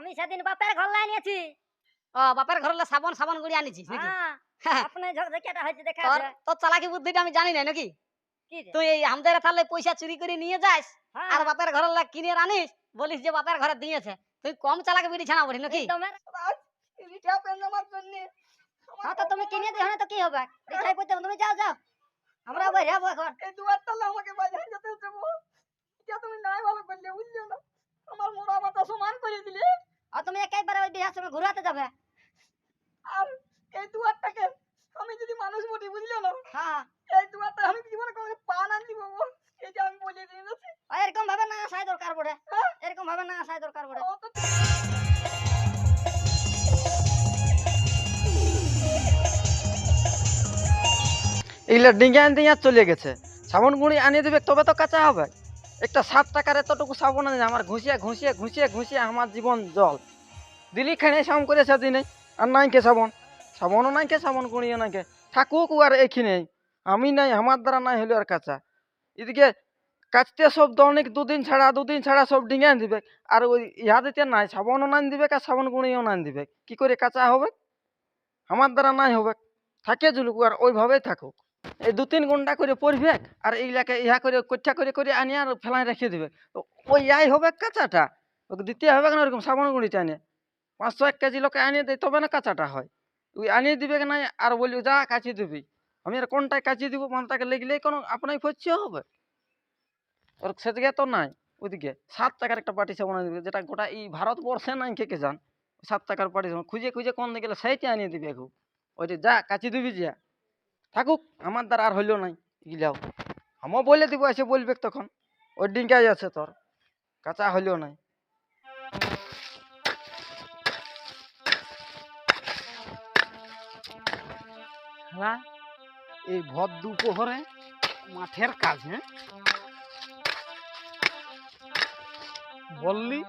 আমি সেদিন বাপের ঘর লাই নিয়েছি। ও বাপের ঘরে সাবন সাবন গুড়ি আনিছিস নাকি? হ্যাঁ আপনি ঝকঝকিয়াটা হয়েছে দেখা তোর তোর চালাকি বুদ্ধিটা আমি জানি না নাকি? তুই এই আমাদের তাহলে পয়সা চুরি করে নিয়ে যাস হ্যাঁ, আর বাপের ঘরের লাগ কিনে আনিস বলিস যে বাপের ঘরে দিয়েছে। তুই কম চালাকি বিড়ি ছানা বলি নাকি? হ্যাঁ তো তুমি কিনে দিও না তো কি হবে? রিক্সায় করতে তুমি যাও যাও। আমরা বাইরে যাব এখন। এই দুয়ার তালা আমাকে বাজারে যেতে দেবো। তুমি নাই ভালো করলে বুঝছ না আমার মোড়া মাথা সমান করে দিলে আর তুমি ওই ঘুরাতে যাবে। আর এই দুয়ারটাকে আমি যদি মানুষ বলি বুঝলে না? হ্যাঁ। এই দুয়ারটা আমি জীবনে কোনো পান আনতে পাবো এটা আমি বলে দিয়ে যাচ্ছি। এরকম ভাবে না আসাই দরকার পড়ে। এরকম ভাবে না আসাই দরকার পড়ে। এগুলা ডিঙ্গা ডিঙ্গা চলে গেছে। সাবন গুঁড়ি আনিয়ে দেবে তবে তো কাঁচা হবে। একটা সাত টাকার এতটুকু সাবন আনি আমার ঘুষিয়ে ঘুষিয়ে ঘুষিয়ে ঘুষিয়ে আমার জীবন জল। দিলি খানে সাম করে আর নাই কে সাবন সাবনও নাই কে সাবন গুঁড়িও নাই কে থাকুক আর এখানে আমি নাই আমার দ্বারা নাই হলো আর কাঁচা। এদিকে কাচতে সব দৈনিক দুদিন ছাড়া দুদিন ছাড়া সব ডিঙ্গা দিবে আর ওই ইহা দিতে নাই সাবনও নাই দিবে আর সাবন গুঁড়িও নাই দিবে কি করে কাঁচা হবে? আমার দ্বারা নাই হবে। থাকে জুলুক আর ওইভাবেই থাকুক। এই দু তিন ঘণ্টা করে পড়বে আর এইগুলাকে ইহা করে কচ্ছা করে করে আনি আর ফেলাই রেখে দিবে। ওই ইয়াই হবে কাঁচাটা। ওকে হবে না ওরকম সাবান গুঁড়িটা আনে। পাঁচশো এক কেজি লোকে আনিয়ে দেয়, তবে না কাঁচাটা হয়। ওই আনিয়ে দিবে নাই, আর বলি যা কাচি দিবি। আমি আর কোনটায় কাচি দিব মালটাকে লেগলেই কোনো আপনাই ফচ্ছে হবে? ওর সেদিকে তো নাই, ওইদিকে সাত টাকার একটা পাটি সাবান আনিয়ে দিবে, যেটা গোটা এই ভারতবর্ষে নাই, কে কে যান সাত টাকার সাবান খুঁজে খুঁজে কোন দিকে সেইটা আনিয়ে দিবে এখন। ওইটা যা কাচি দিবি যা। থাকুক, আমার দ্বারা আর হইল নাই। গিলাও আমও বলে দিব, এসে বলবে তখন, ওই ডিঙ্কাই আছে তোর, কাঁচা হইল নাই। হ্যাঁ? এই ভর দুপুরে মাঠের কাজ হ্যাঁ? বললি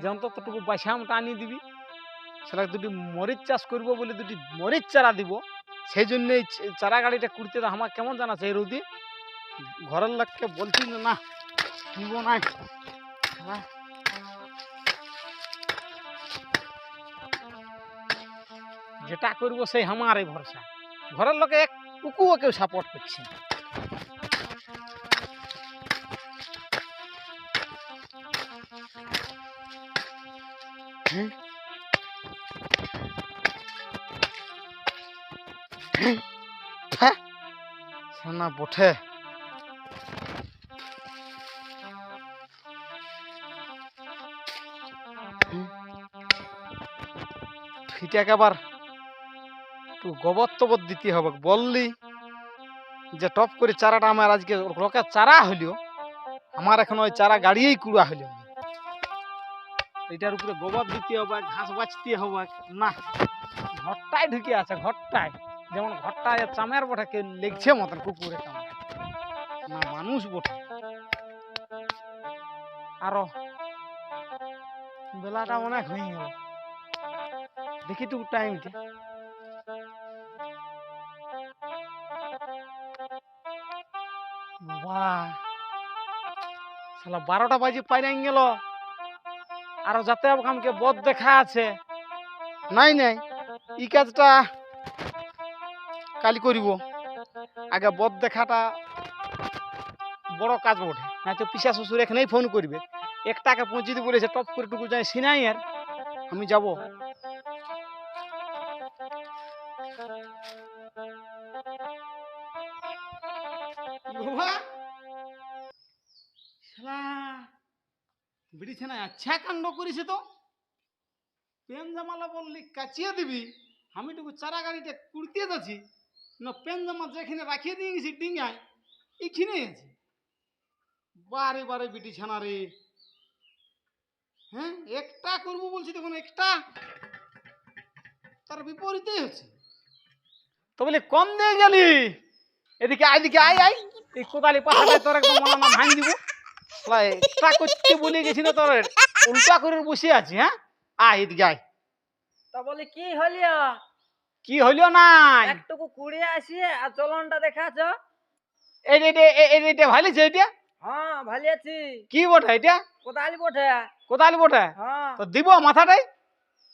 যে অন্ততটুকু পয়সামটা আনিয়ে দিবি সেটা দুটি মরিচ চাষ করব বলে দুটি মরিচ চারা দিব, সেই জন্য এই চারা গাড়িটা করতে আমার কেমন জানাচ্ছে এই রোদি? ঘরের লোককে বলছি না, নিব না। হ্যাঁ। যেটা করব সেই আমার এই ভরসা। ঘরের লোকে এক টুকুও কেউ সাপোর্ট করছে না। সোনা বঠে ফিটাকে আবার একটু গোবর টবর দিতে হবে। বললি যে, টপ করে চারাটা আমার আজকে লোকের চারা হইল, আমার এখন ওই চারা গাড়িয়েই কুড়া হইল। এটার উপরে গোবর দিতে হবে, ঘাস বাঁচতে হবে। না, ঘরটায় ঢুকে আছে, ঘরটায়। যেমন ঘরটায় চামের বটে কেউ লেগছে মতন কুকুরে না, মানুষ বটে। আরও বেলাটা অনেক হয়ে গেল। দেখি টুকু টাইমটা শালা বারোটা বাজে পাইরাই গেল। আর যাতে আমাকে বদ দেখা আছে। নাই নাই ই কাজটা কালি করিব। আগে বদ দেখাটা বড় কাজ বটে। নাই তো পিসা শ্বশুর এখানেই ফোন করবে। একটাকে পৌঁছে দিতে বলেছে, টপ করে টুকু যাই সিনাই আর আমি যাব। কাণ্ড করেছে তো। পেন জামালা বললি, কাচিয়ে দিবি। আমি টুকু চারা গাড়িটা কুড়তে যাচ্ছি না পেন জামা যেখানে রাখিয়ে দিয়ে গেছি ডিঙ্গায় এইখানে আছে। বারে বারে বিটি ছানা রে। হ্যাঁ একটা করব বলছি তখন একটা। তার বিপরীতে হচ্ছে। তো বলে, কম দিয়ে গেলি। এদিকে আয় এদিকে আয় আয়। এই কোদালি পাশাটা তোর একদম মনে না ভাঙ দিব। একটা করতে বলে গেছি না তোর। উল্টা করে বসে আছি হ্যাঁ? আয় এদিকে আয়। তা বলে কি হলিয়া কি হইল নাই? একটুকু কুড়িয়ে আসি আর চলনটা দেখাছ এই যে এটা- এ- এ- এটা ভালিছে এটা? হ্যাঁ ভালো আছি কি বটে এটা? কোদালি বটে। কোদালি বটে? হ্যাঁ। তো দিব মাথাটাই?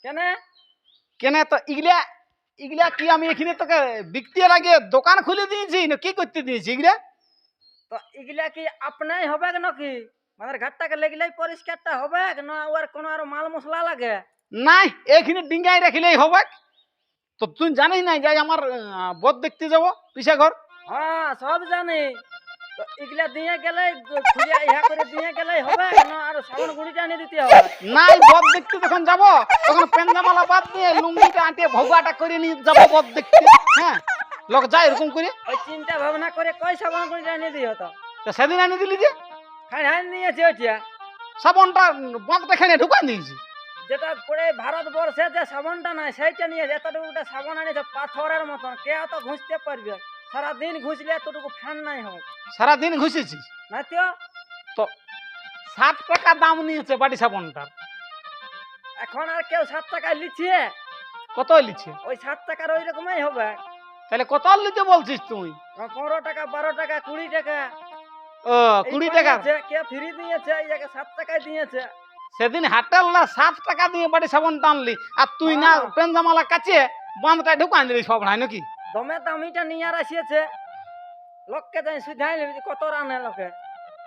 কেন? কেনে তো ইগলা ইগলা কি আমি এখানে তোকে বিকতে লাগে দোকান খুলে দিয়েছি? না কি করতে দিয়েছি ইগলা? তো এগুলা কি আপনাই হবে নাকি? মানে ঘাটটাকে লেগলেই পরিষ্কারটা হবে না ওর কোনো আর মাল মশলা লাগে? নাই এখানে ডিঙ্গাই রাখিলেই হবে তো তুই জানিস না যে আমার বদ দেখতে যাব পিসা ঘর হ্যাঁ সব জানি। এগুলা দিয়ে গেলে ইহা করে দিয়ে গেলেই হবে না আর সাবান গুঁড়িটা এনে দিতে হবে? নাই বদ দেখতে যখন যাব তখন পেঞ্জামালা বাদ দিয়ে লুঙ্গিটা আঁটিয়ে ভৌগাটা করে নিয়ে যাব বদ দেখতে। হ্যাঁ? লোক যায় এরকম করে। ওই চিন্তা ভাবনা করে কই সাবান গুঁড়িটা এনে দিও তো। তো সেদিন আনি দিলি যে? খাই হাই নিয়েছে ওইটা। সাবনটা বাঁধটা খেলে ঢুকাই দিয়েছি। যেটা পড়ে ভারতবর্ষে যে সাবানটা নাই সেইটা নিয়ে এতটুকুটা সাবান আনিছে পাথরের মতন। কে অত ঘুষতে পারবে? সারাদিন ঘুষলে এতটুকু ফ্যান নাই হবে সারাদিন ঘুষেছিস? না তো। ষাট টাকা দাম নিয়েছে বাটি সাবনটার। এখন আর কেউ সাত টাকায় লিচ্ছে কত লিছে? ওই সাত টাকার ওই রকমই হবে। তাহলে কত লিতে বলছিস তুই? পনেরো টাকা বারো টাকা কুড়ি টাকা। ও কুড়ি টাকা? কে ফ্রি দিয়েছে এই জায়গায় সাত টাকায় দিয়েছে। সেদিন হাটেল না সাত টাকা দিয়ে বাড়ি সাবান টানলি আর তুই না হ্যাঁ। পেঞ্জামালা কাছে বাঁধটা ঢুকাই দিলি সব নাই নাকি? দমে দামিটা নিয়ে আর আসিয়েছে। লোককে যাই সুধাই নিবি কত রানে লোকে?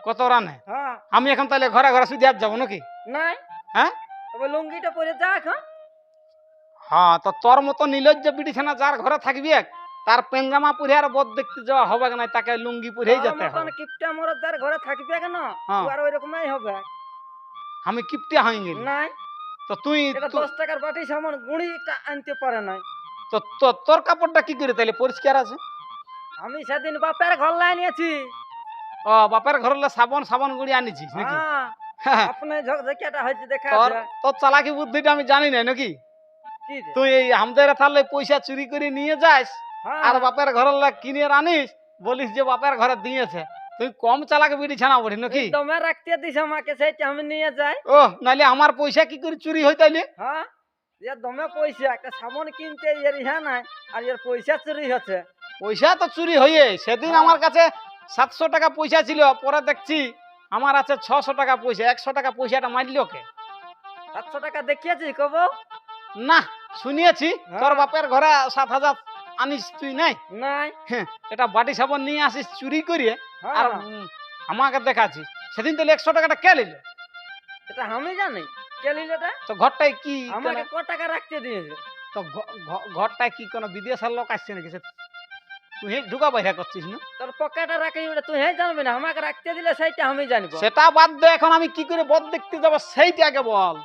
কত রানে? হ্যাঁ। আমি এখন তাহলে ঘরে ঘরে সুদি আর যাব নাকি? নাই। হ্যাঁ? তবে লুঙ্গিটা পরে যা এখন। হ্যাঁ তো তোর মতো নিলজ্জ বিড়িছানা যার ঘরে থাকবি এক, তার পেঞ্জামা পরে আর বদ দেখতে যাওয়া হবে না তাকে লুঙ্গি পরেই তোর যেতে হবে। কিপটা যার ঘরে থাকবে কেন? হ্যাঁ। আর ওই রকমই হবে। আমি কিপটিয়া হয়ে গেলি নাই। তো তুই এটা তু- দশ টাকার বাটি সামান গুঁড়িটা আনতে পারে নাই। তো তোর কাপড়টা কি করে তাহলে পরিষ্কার আছে? আমি সেদিন বাপের ঘর লাই নিয়েছি। ও বাপের ঘরে সাবন সাবন গুড়ি আনিছিস নাকি? হ্যাঁ। আপনি ঝকঝকিয়াটা হয়েছে দেখা তোর। চালাকি বুদ্ধিটা আমি জানি না নাকি? তুই এই আমাদের তাহলে পয়সা চুরি করে নিয়ে যাস হ্যাঁ, আর বাপের ঘরের লোক কিনে আনিস বলিস যে বাপের ঘরে দিয়েছে। তুই কম চালাক বিড়ি ছানা বলি নাকি? দমে রাখতে দিস আমাকে সেইটা আমি নিয়ে যাই। ও নাইলে আমার পয়সা কি করে চুরি হয় তাইলে? হ্যাঁ এর দমে পয়সা একটা সাবান কিনতে এর ইহা নাই আর এর পয়সা চুরি হচ্ছে। পয়সা তো চুরি হয়ে সেদিন হ্যাঁ। আমার কাছে সাতশো টাকা পয়সা ছিল পরে দেখছি আমার আছে ছশো টাকা পয়সা একশো টাকা পয়সাটা মারল কে সাতশো টাকা দেখিয়েছিস কব? না শুনিয়েছি তোর হ্যাঁ। বাপের ঘরে সাত হাজার আনিস তুই নাই? নাই। এটা বাটি সাবান নিয়ে আসিস চুরি করিয়ে আর হ্যাঁ আমাকে দেখাচ্ছিস। সেদিন তাহলে একশো টাকাটা কে নিল? এটা আমি জানি। কে নিল এটা? তো ঘরটায় কি আমাকে ক টাকা রাখতে দিয়েছে? তো ঘরটায় কি কোনো বিদেশের লোক আসছে নাকি? তুই ঢুকা বাইরা করছিস না? তোর পকেটে রাখি ওটা তুই হ্যাঁ জানবি না। আমাকে রাখতে দিলে সেইটা আমি জানব। সেটা বাদ দে এখন আমি কি করে বদ দেখতে যাব সেইটা আগে বল।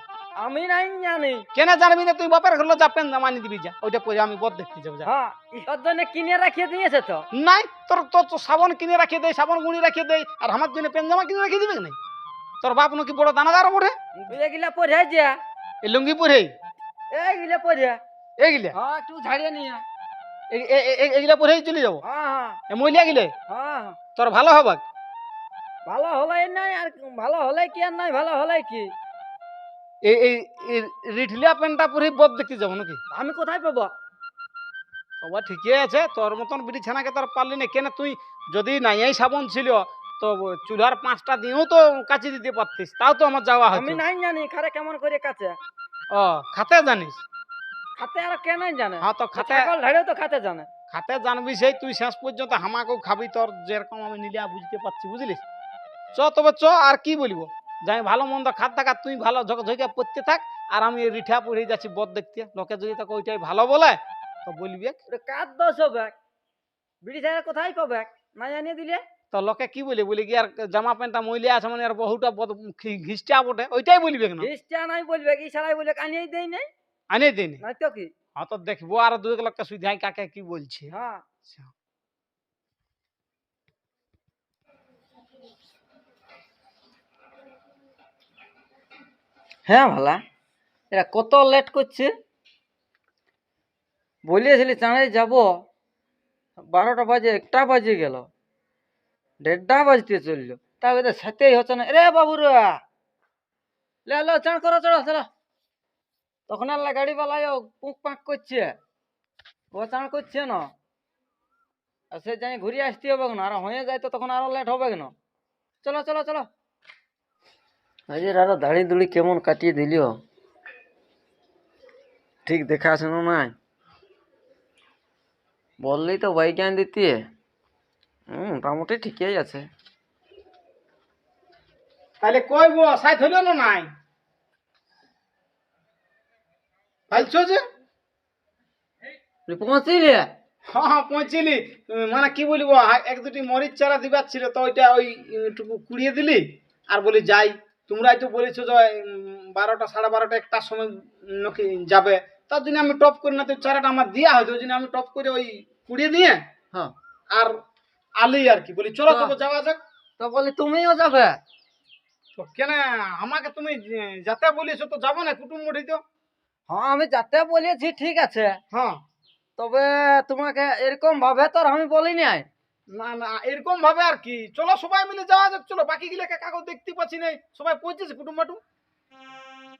আমি নাই জানি। কেন জানবি না? তুই বাপের ঘর যা পেন জামানি দিবি যা। ওইটা পরে আমি বদ দেখতে যাব যা। হ্যাঁ তোর জন্য কিনে রাখিয়ে দিয়েছে তো। নাই তোর তোর তো সাবান কিনে রাখিয়ে দেয় সাবান গুঁড়ি রাখিয়ে দেয় আর আমার জন্য পেন জামা কিনে রাখিয়ে দিবে না তোর বাপ নাকি বড় দানাদার বটে তুই এগুলা পরে যা। এই লুঙ্গি পরে এইগুলা পরে এইগুলা? হ্যাঁ একটু ঝাড়িয়ে নিয়ে এগুলা পরেই চলে যাব। হ্যাঁ হ্যাঁ। মহিলা গিলে? হ্যাঁ তোর ভালো হবে ভালো হলাই নাই আর ভালো হলে কি আর নাই? ভালো হলে কি? এই এই রিঠলিয়া প্যান্টটা পরে বদ দেখতে যাব নাকি? আমি কোথায় পাবো? তবে ঠিকই আছে তোর মতন বিড়ি ছানাকে তোর পারলি না। কেন তুই যদি নাই সাবন ছিল তো চুলার পাঁচটা দিয়েও তো কাচি দিতে পারতিস তাও তো আমার যাওয়া আমি নাই জানি খারে কেমন করে কাছে ও খাতে জানিস? খাতে আর কে নাই জানে? হ্যাঁ তো খাতে ছাগল ঝাড়েও তো খাতে জানে। খাতে জানবি সেই তুই শেষ পর্যন্ত হামাকেও খাবি তোর যেরকম আমি নিলে বুঝতে পারছি বুঝলিস? চ তবে চ আর কি বলব? যাই ভালো মন্দ খাত থাকা তুই ভালো ঝকঝকে পড়তে থাক আর আমি রিঠা পড়ে যাচ্ছি বদ দেখতে। লোকে যদি তাকে ওইটাই ভালো বলে তো বলবি। কার দোষ হবে? বিড়ি ছাড়া কোথায় পাবে না জানিয়ে দিলে? তো লোকে কি বলি বলি কি আর জামা প্যান্টটা মহিলা আছে মানে আর বহুটা ঘিসটা বটে? ওইটাই বলবে না হিসটা নাই বলবে কি সারাই বলবে আনিয়ে দেই নাই? আনে দিনি নাই? তো কি? হ্যাঁ তো দেখব আর দু এক লোককে সুধাই কাকে কি বলছে। হ্যাঁ। হ্যাঁ ভালা। এরা কত লেট করছে? বলিয়েছিলি চাঁড়ে যাব, বারোটা বাজে, একটা বাজে গেল। দেড়টা বাজতে চলল। তা এদের সাথেই হচ্ছে না। রে বাবুরা! লে, লো, চাঁড় করো, চলো চলো। তখন আল্লাহ গাড়িওয়ালা পুঁক পাঁক করছে। ও চাঁড় করছে না। আর সে যাই ঘুরে আসতে হবে না আর হয়ে যায় তো তখন আরও লেট হবে না চলো চলো চলো। আজকে আরও দাড়ি দুড়ি কেমন কাটিয়ে দিলিও? ঠিক দেখা শোনো নাই? বললেই তো আন দিতে হুম মোটামুটি ঠিকই আছে। তাহলে কই গো সাইড হইল না নাই? পাইছো যে? পৌঁছিলি? হ্যাঁ হ্যাঁ পৌঁছিলি। মানে কি বলব এক দুটি মরিচ চারা দিবার ছিল তো ওইটা ওই টুকু কুড়িয়ে দিলি আর বলি যাই। তোমরাই তো বলেছ যে বারোটা সাড়ে বারোটা একটার সময় নাকি যাবে। তার জন্য আমি টপ করি না তো চারাটা আমার দেওয়া হয়তো ওই জন্য আমি টপ করে ওই কুড়িয়ে নিয়ে হ্যাঁ। আর আলি আর কি বলি। চলো বাহ। তবে যাওয়া যাক। তো বলি তুমিও যাবে? তো কেন? আমাকে তুমি যাতে বলেছ তো যাব না কুটুম মুঠি তো। হ্যাঁ আমি যাতে বলেছি ঠিক আছে। হ্যাঁ। তবে তোমাকে এরকম ভাবে তো আর আমি বলি নাই না না এরকম ভাবে আর কি। চলো সবাই মিলে যাওয়া যাক চলো। বাকি গিলাকে কাকু দেখতে পাচ্ছি না সবাই পৌঁছেছে কুটুম বাটু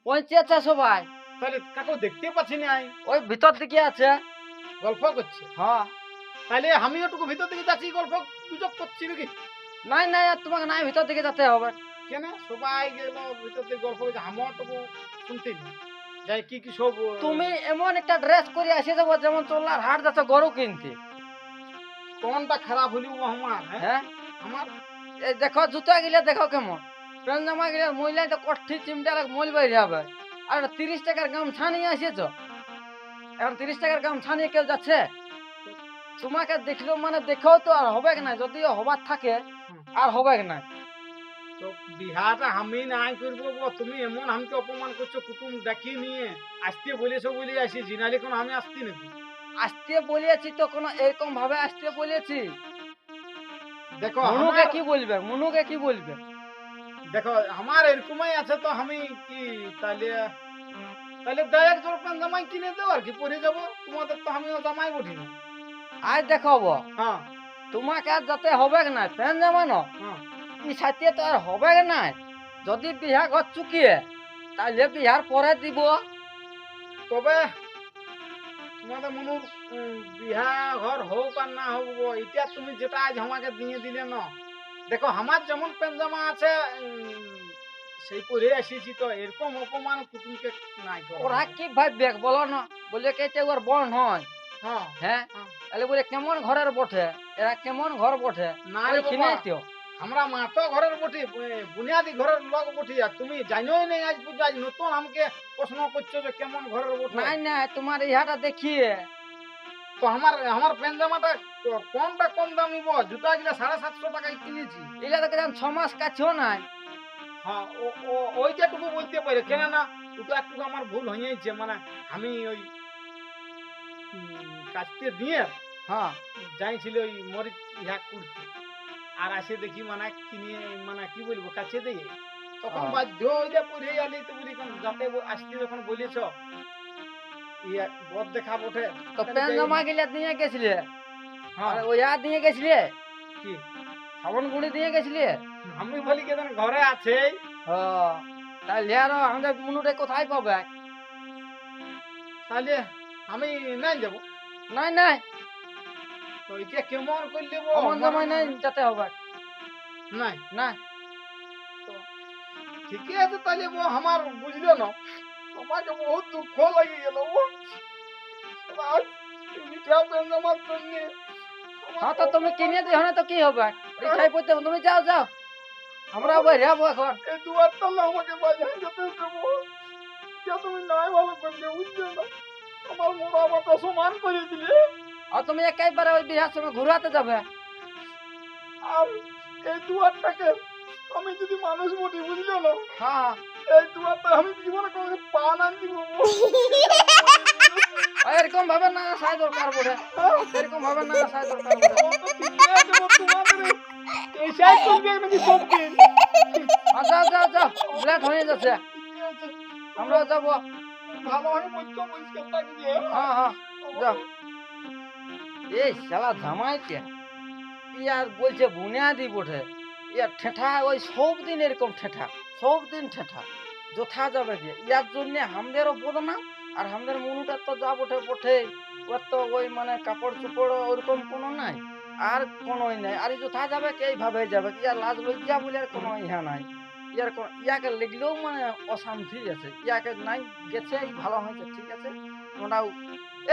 পৌঁছেছে সবাই। তাহলে কাকু দেখতে পাচ্ছি না ওই ভিতর দিকে আছে। গল্প করছে। হ্যাঁ। তাহলে আমি একটু ভিতর দিকে যাচ্ছি গল্প গুজব করছি নাকি? নাই নাই আর তোমাকে নাই ভিতর দিকে যেতে হবে। কেন? সবাই গেল ভিতর দিকে গল্প করছে। আমার তো শুনতে যাই কি কি সব তুমি এমন একটা ড্রেস করে আসে যাব যেমন তোলার হাট যাচ্ছে গরু কিনতে। কোনটা খারাপ হইল আমার হ্যাঁ? হ্যাঁ? আমার এই দেখো জুতা গিলে দেখো কেমন। প্যান্ট জামা গিলে মহিলাই তো কষ্টি চিমটার মল বাইরে হবে। আর তিরিশ টাকার গামছা নিয়ে আসেছ এখন তিরিশ টাকার গামছা নিয়ে কেউ যাচ্ছে? তোমাকে দেখল মানে দেখো তো আর হবে না যদিও হবার থাকে আর হবে না তো বিহাটা আমি নাই করব তুমি এমন আমাকে অপমান করছ কুটুম ডাকি নিয়ে আসতে বলেছ বলে আসি জিনালি কোন আমি আসতি নাকি আসতে বলেছি তো কোনো এরকম ভাবে আসতে বলেছি? দেখো মনুকে কি বলবে? মনুকে কি বলবে? দেখো আমার এরকমই আছে তো আমি কি তাহলে তাহলে দয়া জোর প্যান্ট জামাই কিনে দেবো আর কি পরে যাব। তোমাদের তো আমিও জামাই বটি না। আজ দেখাবো। হ্যাঁ। তোমাকে আর যাতে হবে না প্যান্ট জামানো? হ্যাঁ। ই সাথে তো আর হবে না। যদি বিহা ঘর চুকিয়ে তাহলে বিহার পরে দিব। তবে তোমাদের মনুর বিহা ঘর হোক আর না হোক এটা তুমি যেটা আজ আমাকে দিয়ে দিলে না। দেখো আমার যেমন প্যান্ট আছে সেই পরে আসিছি তো এরকম অপমান কুটুমকে নাই। ওরা কি ভাববে বলো না বলে কে এটা ওর বোন হয়? হ্যাঁ। হ্যাঁ? হ্যাঁ। তাহলে বলে কেমন ঘরের বটে? এরা কেমন ঘর বটে? না রে ওইখানে তো আমরা মাতো ঘরের বটি বুনিয়াদি ঘরের লোক বটি আর তুমি জানোই নাই আজ পর্যন্ত আজ নতুন আমাকে প্রশ্ন করছ যে কেমন ঘরের বটি। নাই নাই তোমার ইহাটা দেখিয়ে। তো আমার আমার প্যান্ট জামাটা ক- কমটা কম দামি বল জুতা গুলা সাড়ে সাতশো টাকায় কিনেছি। এগুলা তো কেন ছ মাস কাছেও নাই। হ্যাঁ ওইটাটুকু বলতে পারে কেন না ওটা একটু আমার ভুল হয়েছে মানে আমি ওই কাচতে দিয়ে হ্যাঁ। যাইছিল ওই মরিচ ইহা করতে। আর আসে দেখি মানে কিনে মানে কি বলব কাছে দিয়ে তখন হ্যাঁ। বাধ্য হইলে পরে আলি তো বলি কোন যাতে আসতে যখন বলেছ ইয়া বদ দেখা বটে। তো প্যান জামা গিলা দিয়ে গেছিলে? হ্যাঁ। আর ওইয়া দিয়ে গেছিলে? কি? সাবন গুঁড়ি দিয়ে গেছিলে? আমি বলি কেন ঘরে আছে। ও তাহলে আর আমাদের মনুরে কোথায় পাবে? তাহলে আমি নাই যাব। নাই নাই। তো এটা কেমন করলে বো? অমন জামাই নাই যেতে হবে। নাই? না ঠিকই আছে তাহলে বো আমার বুঝলো না। আমাকে বহুত দুঃখ লাগে গেল ও আজ মিঠা পেন আমার জন্য। হ্যাঁ তো তুমি কিনে দিও না তো কি হবে? পড়তে তুমি যাও যাও। আমরা বাইরে যাব এখন। এই দুয়ারটা আমাকে বাজার যেতে দেবো তুমি নাই ভালো করলে বুঝছ না? আমার মোড়া মাথা সমান করে দিলে। আর তুমি একেবারে ওই বিহার সময় ঘুরাতে যাবে। আর এই দুয়ারটাকে আমি যদি মানুষ বটি বুঝলো না? হ্যাঁ। এই দুয়ারটা আমি জীবনে কোনো পা না দিব এরকম ভাবে না আসাই দরকার পড়ে এরকম ভাবে না আসাই দরকার পড়ে এইসাই করবে নাকি সব দিন লেট হয়ে যাচ্ছে। আমরাও যাব। ভালো হয় পরিষ্কার থাকবে হ্যাঁ হ্যাঁ যাও। এই শালা জামাইকে ইয়ার বলছে বুনিয়াদি বটে। ইয়ার ঠেঠা, ওই সব দিন এরকম ঠেঠা সব দিন ঠেঠা। যথা যাবে কি ইয়ার জন্যে আমাদেরও বদনাম, আর আমাদের মনুটার তো যা বটে বটে। ওর তো ওই মানে কাপড় চোপড় ওরকম কোনো নাই, আর কোনোই নাই। আর যথা যাবে কি এইভাবে যাবে। ইয়ার লাজ লজ্জা বলে আর কোনো ইহা নাই। ইয়ার কোন ইয়াকে লিখলেও মানে অশান্তি আছে। ইয়াকে নাই গেছে ভালো হয়েছে, ঠিক আছে। তোমরাও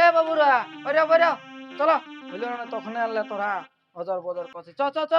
এ বাবুরা বেরো বেরো চলো বুঝলো না তখন আনলে তোরা। অজর বদর করছিস। চ চ চ।